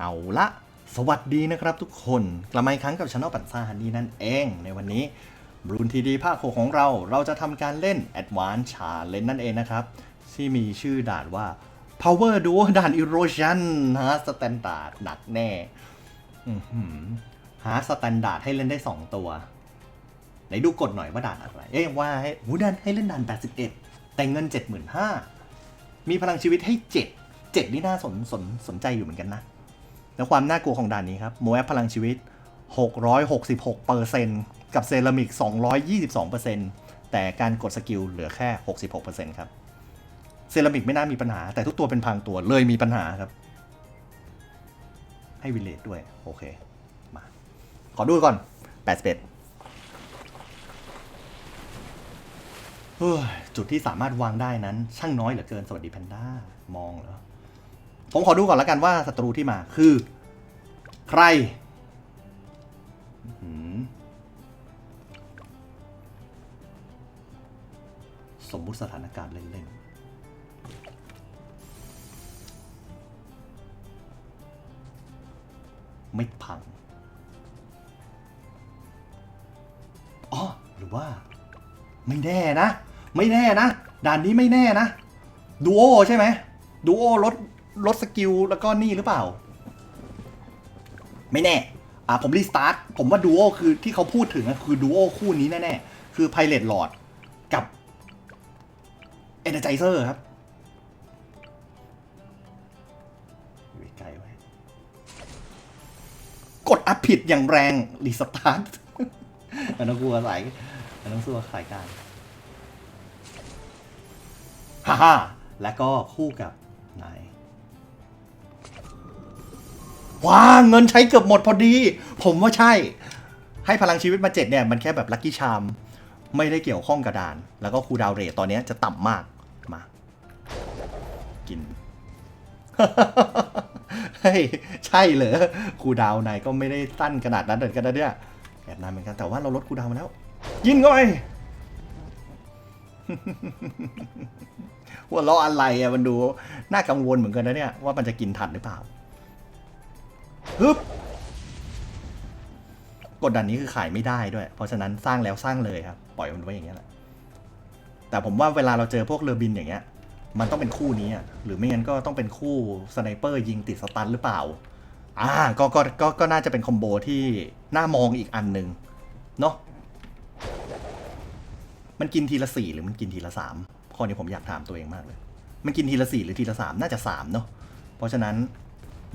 เอาละสวัสดีนะครับทุกคนกลับมาอีกครั้งกับช anel ปันซาฮันดีนั่นเอง ในวันนี้บรูนทีดีภาคโคของเรา เราจะทำการเล่น Advanced Challenge นั่นเองนะครับ ที่มีชื่อด่านว่า Power Duo ด่าน Erosion ฮาร์สแตนดาร์ดหนักแน่ฮาร์สแตนดาร์ดให้เล่นได้ 2 ตัว ไหนดูกดหน่อยว่าด่านอะไร เอ๊ะว่าให้หูด่านให้เล่นด่าน 81 แต่เงิน 75,000มีพลังชีวิตให้ 7 7นี่น่าสนสนสนใจอยู่เหมือนกันนะ และความน่ากลัวของด่านนี้ครับโมแอพลังชีวิต 666%กับเซรามิก 222%แต่การกดสกิลเหลือแค่ 66%ครับ เซรามิกไม่น่ามีปัญหา แต่ทุกตัวเป็นพังตัวเลยมีปัญหาครับ ให้วิเลตด้วย โอเค มา ขอดูก่อน 81จุดที่สามารถวางได้นั้น ช่างน้อยเหลือเกินสวัสดีแพนด้ามองเหรอผมขอดูก่อนแล้วกันว่าศัตรูที่มาคือ ใครสมมุติสถานการณ์เล่นๆไม่พัง อ๋อ หรือว่า ไม่แน่นะ ไม่แน่นะ ด่านนี้ไม่แน่นะ ดูโอใช่ไหม ดูโอลดลดสกิลแล้วก็นี่หรือเปล่า ไม่แน่อ่าผมรีสตาร์ทผมว่าดูโอคือที่เขาพูดถึงคือดูโอคู่นี้แน่ๆ คือไพเรตหลอดกับเอเนอร์เซอร์ครับไกลไว้กดอัพผิดอย่างแรงรีสตาร์ทอันนั้นกลัวสายอันนั้นสู้สายการฮ่าฮ่าแล้วก็คู่กับไหน ว้าเงินใช้เกือบหมดพอดี ผมว่าใช่ ให้พลังชีวิตมาเจ็ดเนี่ยมันแค่แบบลัคกี้ชาม ไม่ได้เกี่ยวข้องกระดาน แล้วก็คูดาวเรตตอนนี้จะต่ำมากมา กินใช่เหรอคูดาวนายก็ไม่ได้สั้นขนาดนั้นเหมือนกันนะเนี่ยแอบนานเหมือนกันแต่ว่าเราลดคูดาวมาแล้ว ยิงก็ไปหัวเราะอะไรอะมันดูน่ากังวลเหมือนกันนะเนี่ยว่ามันจะกินทันหรือเปล่า ฮึบกดดันนี้คือขายไม่ได้ด้วย เพราะฉะนั้นสร้างแล้วสร้างเลยครับ ปล่อยมันไว้อย่างเงี้ยแหละ แต่ผมว่าเวลาเราเจอพวกเรือบินอย่างเงี้ย มันต้องเป็นคู่นี้หรือไม่งั้นก็ต้องเป็นคู่สไนเปอร์ยิงติดสตันหรือเปล่า อ่า ก็ก็ก็ก็น่าจะเป็นคอมโบที่น่ามองอีกอันหนึ่งเนาะ มันกินทีละสี่หรือมันกินทีละสามข้อนี้ผมอยากถามตัวเองมากเลย มันกินทีละสี่หรือทีละสามน่าจะสามเนาะ เพราะฉะนั้น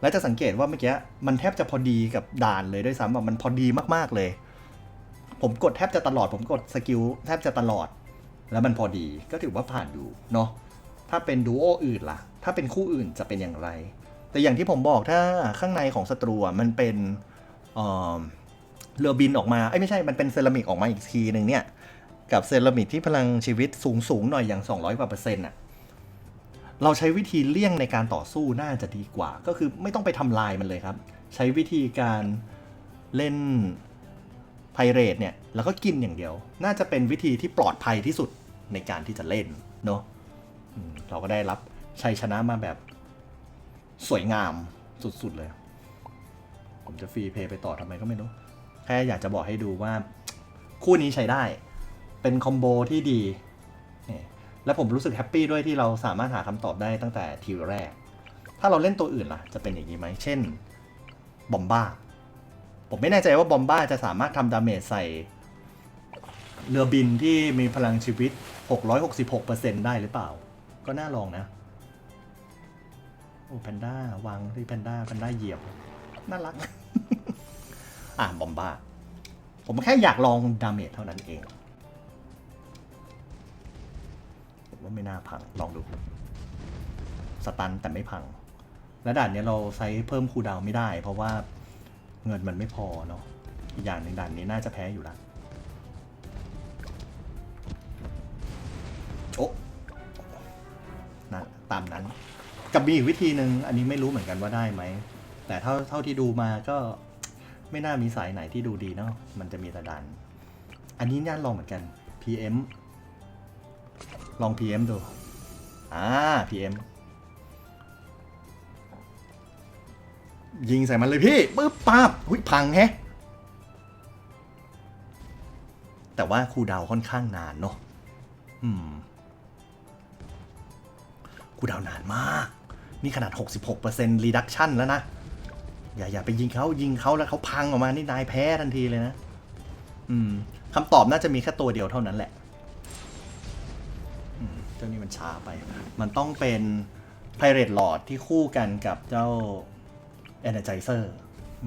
แล้วจะสังเกตว่าเมื่อกี้มันแทบจะพอดีกับด่านเลยด้วยซ้ำอะมันพอดีมากๆเลย ผมกดแทบจะตลอด ผมกดสกิลแทบจะตลอด แล้วมันพอดีก็ถือว่าผ่านอยู่เนาะถ้าเป็นดูโออื่นล่ะ ถ้าเป็นคู่อื่นจะเป็นอย่างไร แต่อย่างที่ผมบอกถ้าข้างในของศัตรูมันเป็นเออเรือบินออกมาเอ้ไม่ใช่มันเป็นเซรามิกออกมาอีกทีหนึ่งเนี่ยกับเซรามิกที่พลังชีวิตสูงสูงหน่อยอย่าง 200กว่าเปอร์เซ็นต์อะ เราใช้วิธีเลี่ยงในการต่อสู้น่าจะดีกว่า ก็คือไม่ต้องไปทำลายมันเลยครับ ใช้วิธีการเล่นไพเรตเนี่ยแล้วก็กินอย่างเดียว น่าจะเป็นวิธีที่ปลอดภัยที่สุดในการที่จะเล่นเนาะเราก็ได้รับชัยชนะมาแบบสวยงามสุดๆเลย ผมจะฟรีเพย์ไปต่อทำไมก็ไม่รู้ แค่อยากจะบอกให้ดูว่า คู่นี้ใช้ได้ เป็นคอมโบที่ดี และผมรู้สึกแฮปปี้ด้วยที่เราสามารถหาคำตอบได้ตั้งแต่ทีแรก ถ้าเราเล่นตัวอื่นล่ะ จะเป็นอย่างนี้ไหม เช่น บอมบ้า ผมไม่แน่ใจว่าบอมบ้าจะสามารถทำดาเมจใส่ เรือบินที่มีพลังชีวิต 666%ได้หรือเปล่า ก็น่าลองนะ โอ้แพนด้าวางที่แพนด้าแพนด้าเหยียบ น่ารัก อะบอมบ้า ผมแค่อยากลองดาเมจเท่านั้นเอง ว่าไม่น่าพัง ลองดู สตันแต่ไม่พัง และด่านนี้เราใช้เพิ่มคูดาวไม่ได้ เพราะว่าเงินมันไม่พอเนาะ อีกอย่างหนึ่งด่านนี้น่าจะแพ้อยู่ล้วโอ้นั่นตามนั้นกับมีอีกวิธีหนึ่งอันนี้ไม่รู้เหมือนกันว่าได้ไหม แต่เท่าเท่าที่ดูมาก็ไม่น่ามีสายไหนที่ดูดีเนาะมันจะมีแต่ดัน อันนี้น่าลองเหมือนกัน PM ลอง PM ดู อ่า PM ยิงใส่มันเลยพี่ปึ๊บปั๊บหุ้ยพังแฮะ แต่ว่าคูดาวค่อนข้างนานเนาะอืมคูดาวนานมาก นี่ขนาด 66% reduction แล้วนะ อย่าอย่าไปยิงเขายิงเขาแล้วเขาพังออกมา นี่นายแพ้ทันทีเลยนะ อืมคำตอบน่าจะมีแค่ตัวเดียวเท่านั้นแหละ จ้านี่มันช้าไป มันต้องเป็น Pirate Lord ที่คู่กันกับเจ้า Energizer อ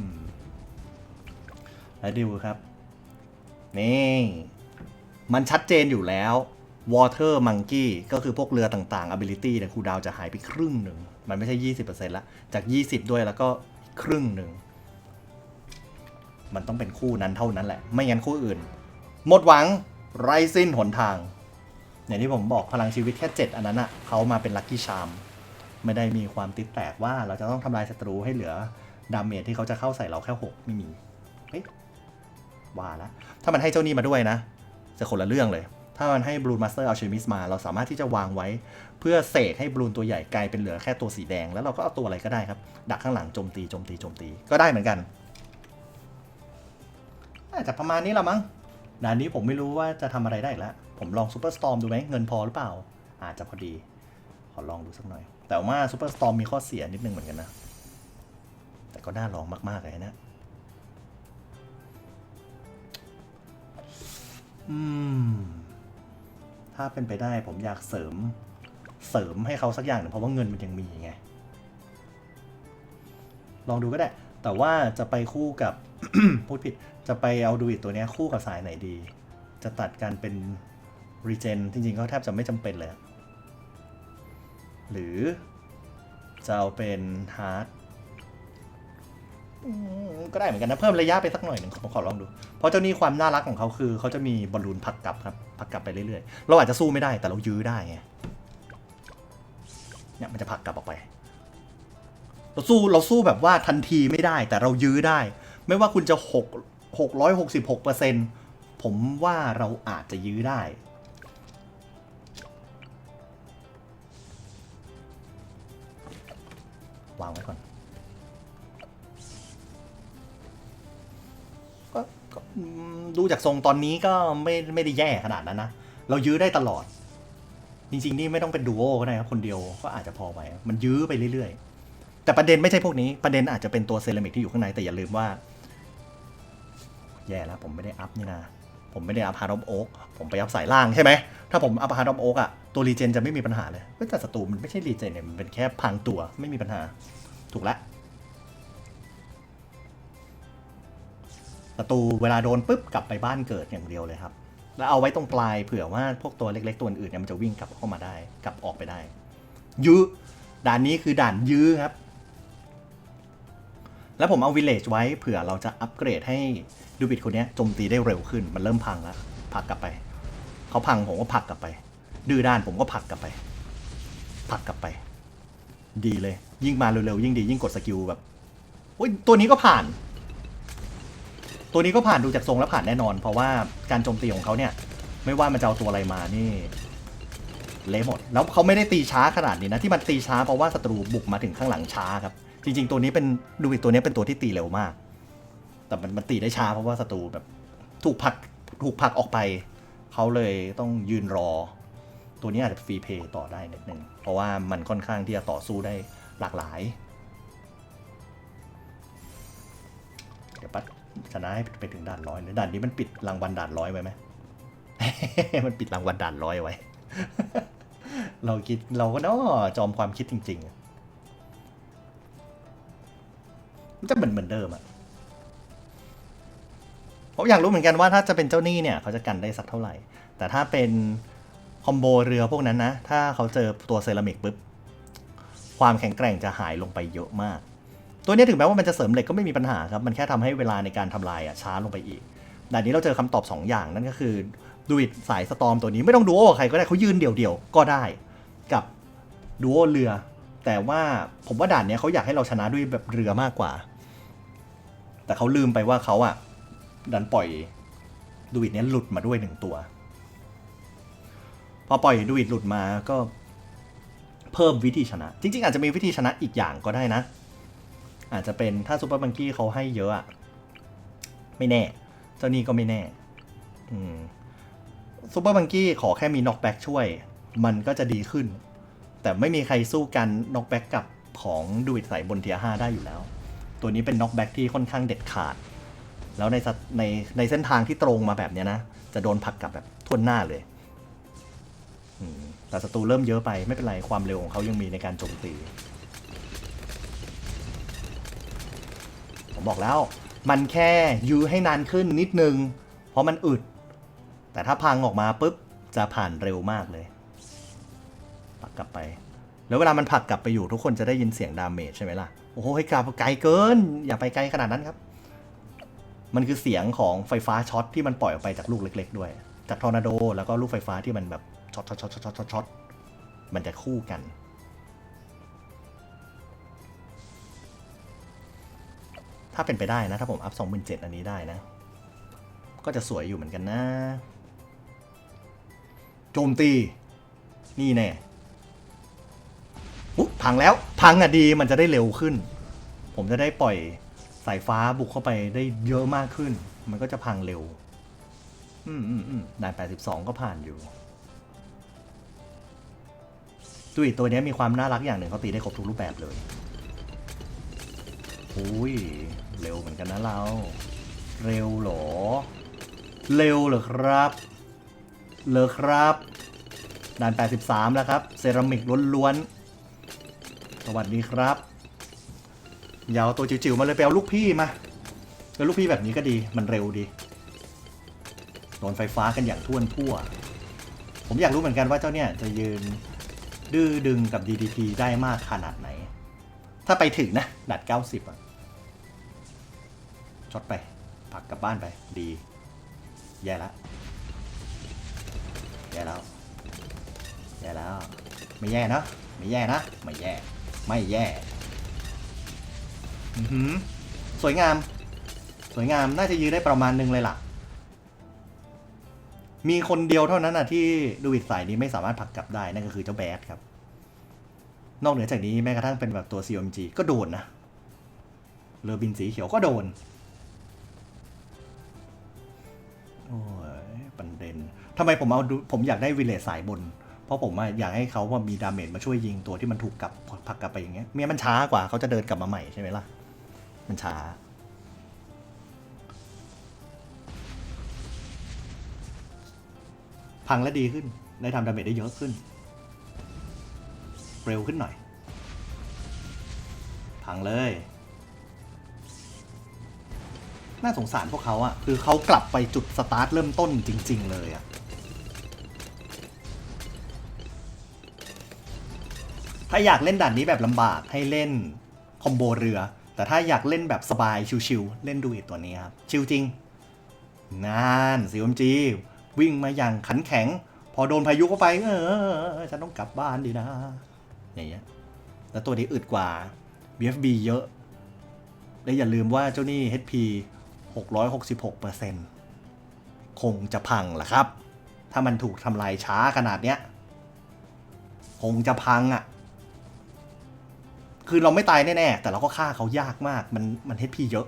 แล้วดูครับ นี่ มันชัดเจนอยู่แล้ว Water Monkey ก็คือพวกเรือต่างๆ Ability เนี่ยคูดาวจะหายไปครึ่งหนึ่ง มันไม่ใช่ 20%ละจาก 20 ด้วยแล้วก็ครึ่งหนึ่ง มันต้องเป็นคู่นั้นเท่านั้นแหละ ไม่งั้นคู่อื่น หมดหวัง ไร้สิ้นหนทาง อย่างที่ผมบอกพลังชีวิตแค่7อันนั้นอะ่ะเขามาเป็นลัคกี้ชามไม่ได้มีความติดแตกว่าเราจะต้องทำลายศัตรูให้เหลือดาเมจที่เขาจะเข้าใส่เราแค่ 6 ไม่มีเฮ้ยว่าล้วถ้ามันให้เจ้านี่มาด้วยนะ จะคนละเรื่องเลย ถ้ามันให้บลูนมาสเตอร์เอัลเชมิสมา เราสามารถที่จะวางไว้ เพื่อเสกให้บลูนตัวใหญ่กลายเป็นเหลือแค่ตัวสีแดง แล้วเราก็เอาตัวอะไรก็ได้ครับ ดักข้างหลังโจมตีโจมตีโจมตีก็ได้เหมือนกันน่าจะประมาณนี้ละมั้งด่านนี้ผมไม่รู้ว่าจะทำอะไรได้แล้ว ผมลองซูเปอร์สตอมดูไหมเงินพอหรือเปล่า อาจจะพอดี ขอลองดูสักหน่อย แต่ว่าซูเปอร์สตอมมีข้อเสียนิดนึงเหมือนกันนะ แต่ก็น่าลองมาก ๆ เลยนะ อืม ถ้าเป็นไปได้ผมอยากเสริม เสริมให้เขาสักอย่างหนึ่งเพราะว่าเงินมันยังมีไง ลองดูก็ได้ แต่ว่าจะไปคู่กับพูดผิด จะไปเอาดูอิตตัวนี้คู่กับสายไหนดี จะตัดการเป็น รีเจนจริงๆก็แทบจะไม่จำเป็นเลย หรือจะเอาเป็นฮาร์ดก็ได้เหมือนกันนะ เพิ่มระยะไปสักหน่อยหนึ่งผมขอลองดู เพราะเจ้านี่ความน่ารักของเขาคือ เขาจะมีบอลลูนผลักกลับครับผลักกลับไปเรื่อยๆ เราอาจจะสู้ไม่ได้แต่เรายื้อได้ไงเนี่ยมันจะผลักกลับออกไป เราสู้เราสู้แบบว่าทันทีไม่ได้แต่เรายื้อได้ ไม่ว่าคุณจะหกหกร้อยหกสิบหกเปอร์เซ็นผมว่าเราอาจจะยื้อได้ วางไว้ก่อนก็ก็อืมดูจากทรงตอนนี้ก็ไม่ไม่ได้แย่ขนาดนั้นนะ เรายื้อได้ตลอด จริงๆ นี่ไม่ต้องเป็นดูโอก็ได้ครับ คนเดียวก็อาจจะพอไหวมันยื้อไปเรื่อยๆ แต่ประเด็นไม่ใช่พวกนี้ประเด็นอาจจะเป็นตัวเซรามิกที่อยู่ข้างในแต่อย่าลืมว่า แย่แล้วผมไม่ได้อัพนี่นะ ผมไม่ได้อัพฮาร์ดอฟโอ๊กผมไปอัพสายล่างใช่ไหม ถ้าผมอัพฮาร์ดอฟโอ๊กอะตัวรีเจนจะไม่มีปัญหาเลยแต่ศัตรูมันไม่ใช่รีเจนเนี่ย มันเป็นแค่พังตัวไม่มีปัญหา ถูกแล้วศัตรูเวลาโดนปุ๊บกลับไปบ้านเกิดอย่างเดียวเลยครับ แล้วเอาไว้ตรงปลายเผื่อว่าพวกตัวเล็กๆตัวอื่นเนี่ยมันจะวิ่งกลับเข้ามาได้ กลับออกไปได้ ยื้อด่านนี้คือด่านยื้อครับ แล้วผมเอาวิลเลจไว้เผื่อเราจะอัปเกรดให้ดูบิดคนนี้โจมตีได้เร็วขึ้น มันเริ่มพังแล้วผลักกลับไป เขาพังผมก็ผลักกลับไป ดื้อด้านผมก็ผลักกลับไปผลักกลับไป ดีเลย ยิ่งมาเร็วๆยิ่งดียิ่งกดสกิลแบบโอ้ยตัวนี้ก็ผ่าน ตัวนี้ก็ผ่านดูจากทรงแล้วผ่านแน่นอน เพราะว่าการโจมตีของเขาเนี่ย ไม่ว่ามันจะเอาตัวอะไรมานี่เละหมด แล้วเขาไม่ได้ตีช้าขนาดนี้นะที่มันตีช้าเพราะว่าศัตรูบุกมาถึงข้างหลังช้าครับ จริง ๆ ตัวนี้เป็นดูอีกตัวนี้เป็นตัวที่ตีเร็วมาก แต่มันมันตีได้ช้าเพราะว่าศัตรูแบบถูกผลักถูกผลักออกไปเขาเลยต้องยืนรอ ตัวนี้อาจจะฟรีเพย์ต่อได้นิดนึงเพราะว่ามันค่อนข้างที่จะต่อสู้ได้หลากหลายเดี๋ยวปัดชนะให้ไปถึงด่านร้อยเลยด่านนี้มันปิดรางวัลด่านร้อยไว้ไหมมันปิดรางวัลด่านร้อยไว้ เราคิดเราก็เนาะจอมความคิดจริง ๆ จะเหมือนเหมือนเดิมอะผมอยากรู้เหมือนกันว่าถ้าจะเป็นเจ้าหนี้เนี่ยเขาจะกันได้สักเท่าไหร่ แต่ถ้าเป็นคอมโบเรือพวกนั้นนะ ถ้าเขาเจอตัวเซรามิกปุ๊บ ความแข็งแกร่งจะหายลงไปเยอะมาก ตัวนี้ถึงแม้ว่ามันจะเสริมเหล็กก็ไม่มีปัญหาครับ มันแค่ทำให้เวลาในการทำลายอะช้าลงไปอีกแต่นี้เราเจอคำตอบ 2 อย่างนั่นก็คือดูอิดสายสตอมตัวนี้ไม่ต้องดูโอใครก็ได้เขายืนเดี่ยวๆก็ได้กับดูโอเรือ แต่ว่าผมว่าด่านนี้เขาอยากให้เราชนะด้วยแบบเรือมากกว่า แต่เขาลืมไปว่าเขาอะดันปล่อยดูอิดเนี้ยหลุดมาด้วยหนึ่งตัว พอปล่อยดูอิดหลุดมาก็ เพิ่มวิธีชนะ จริง ๆ อาจจะมีวิธีชนะอีกอย่างก็ได้นะ อาจจะเป็นถ้าซูเปอร์บังกี้เขาให้เยอะอะไม่แน่ เจ้านี่ก็ไม่แน่ อืมซูเปอร์บังกี้ขอแค่มีน็อกแบ็กช่วย มันก็จะดีขึ้น แต่ไม่มีใครสู้กันน็อกแบ็กกับของดูอิดใส่บนเทียห้าได้อยู่แล้ว ตัวนี้เป็นน็อกแบ็กที่ค่อนข้างเด็ดขาด แล้วในในในเส้นทางที่ตรงมาแบบเนี้ยนะ จะโดนผลักกลับแบบทวนหน้าเลยแต่ศัตรูเริ่มเยอะไปไม่เป็นไรความเร็วของเขายังมีในการโจมตี ผมบอกแล้ว มันแค่ยื้อให้นานขึ้นนิดนึง เพราะมันอึด แต่ถ้าพังออกมาปุ๊บ จะผ่านเร็วมากเลยผลักกลับไป แล้วเวลามันผลักกลับไปอยู่ทุกคนจะได้ยินเสียงดาเมจใช่ไหมล่ะ โอ้โหกลับไกลเกิน อย่าไปไกลขนาดนั้นครับ มันคือเสียงของไฟฟ้าช็อตที่มันปล่อยออกไปจากลูกเล็ก ๆ ด้วย จากทอร์นาโดแล้วก็ลูกไฟฟ้าที่มันแบบช็อตช็อตช็อตช็อตช็อตช็อตมันจะคู่กัน ถ้าเป็นไปได้นะ ถ้าผมอัพ27,000อันนี้ได้นะ ก็จะสวยอยู่เหมือนกันนะ โจมตี นี่แน่ อุ๊ยพังแล้ว พังอะดีมันจะได้เร็วขึ้น ผมจะได้ปล่อยสายฟ้าบุกเข้าไปได้เยอะมากขึ้น มันก็จะพังเร็ว อืมอืมอืมด่าน82ก็ผ่านอยู่ตุยตัวนี้มีความน่ารักอย่างหนึ่งเขาตีได้ครบทุกรูปแบบเลยอุ้ยเร็วเหมือนกันนะเรา เร็วหรอ เร็วเหรอครับเหรอครับด่าน 83 แล้วครับ เซรามิกล้วนๆ สวัสดีครับอยาวตัวจิ๋วๆมาเลยไปเอาลูกพี่มาแล้วลูกพี่แบบนี้ก็ดีมันเร็วดีโดนไฟฟ้ากันอย่างท่วนทั่ว ผมอยากรู้เหมือนกันว่าเจ้าเนี่ยจะยืนดื้อดึงกับ DDP ได้มากขนาดไหน ถ้าไปถึงนะดัด 90 อะช็อตไปผักกลับบ้านไป ดี แย่แล้วแย่แล้วแย่แล้ว ไม่แย่นะไม่แย่นะ ไม่แย่ ไม่แย่อือหือสวยงาม สวยงามน่าจะยืนได้ประมาณนึงเลยล่ะ มีคนเดียวเท่านั้นนะที่ดูอิดสายนี้ไม่สามารถผลักกลับได้ นั่นก็คือเจ้าแบดครับ นอกเหนือจากนี้แม้กระทั่งเป็นแบบตัว CMG ก็โดนนะเรือบินสีเขียวก็โดน โอ้ยประเด็นทำไมผมเอาดูผมอยากได้วิเลจสายบน เพราะผมอะอยากให้เขาว่ามีดาเมจมาช่วยยิงตัวที่มันถูกกลับผลักกลับไปอย่างเงี้ยเมียมันช้ากว่าเขาจะเดินกลับมาใหม่ใช่ไหมล่ะ มันช้า พังแล้วดีขึ้น ได้ทำดาเมจได้เยอะขึ้น เร็วขึ้นหน่อย พังเลย น่าสงสารพวกเขาอะคือเขากลับไปจุดสตาร์ทเริ่มต้นจริง ๆ เลยอะ ถ้าอยากเล่นด่านนี้แบบลำบากให้เล่นคอมโบเรือ แต่ถ้าอยากเล่นแบบสบายชิวๆเล่นดูอิตตัวนี้ครับ ชิวจริงนานซีอมจีวิ่งมาอย่างขันแข็ง พอโดนพายุเข้าไป เออฉันต้องกลับบ้านดีนะ อย่างเงี้ยแล้วตัวนี้อึดกว่า BFB เยอะ และอย่าลืมว่าเจ้านี่ HP 666%คงจะพังแหละครับ ถ้ามันถูกทำลายช้าขนาดเนี้ย คงจะพังอะ่ะ คือเราไม่ตายแน่ๆ แต่เราก็ฆ่าเขายากมาก มันมัน HP เยอะ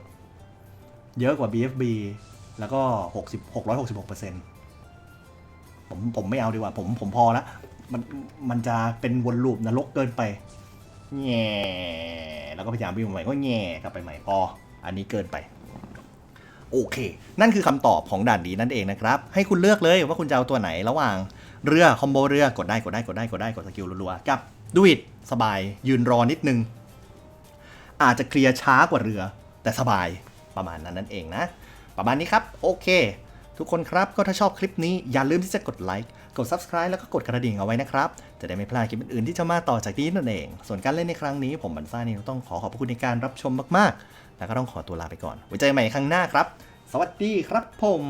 เยอะกว่า BFB แล้วก็60 666%ผมผมไม่เอาดีกว่า ผมผมพอละ มันมันจะเป็นวนลูปนรกเกินไปแง่แล้วก็พยายามวิ่งใหม่ก็แง่กลับไปใหม่พอ อันนี้เกินไป โอเค นั่นคือคำตอบของด่านดีนั่นเองนะครับ ให้คุณเลือกเลยว่าคุณจะเอาตัวไหนระหว่างเรือคอมโบเรือกดได้กดได้กดได้กดได้กดสกิลรัวๆกับ ดูอิดสบายยืนรอนิดนึง อาจจะเคลียร์ช้ากว่าเรือ แต่สบายประมาณนั้นนั่นเองนะ ประมาณนี้ครับ โอเค ทุกคนครับก็ถ้าชอบคลิปนี้อย่าลืมที่จะกดไลค์กด Subscribe แล้วก็กดกระดิ่งเอาไว้นะครับ จะได้ไม่พลาดคลิปอื่นๆที่จะมาต่อจากนี้นั่นเอง ส่วนการเล่นในครั้งนี้ ผมบันซ่านี่ต้องขอขอบพระคุณในการรับชมมากๆ แล้วก็ต้องขอตัวลาไปก่อนไว้เจอกันใหม่ครั้งหน้าครับ สวัสดีครับผม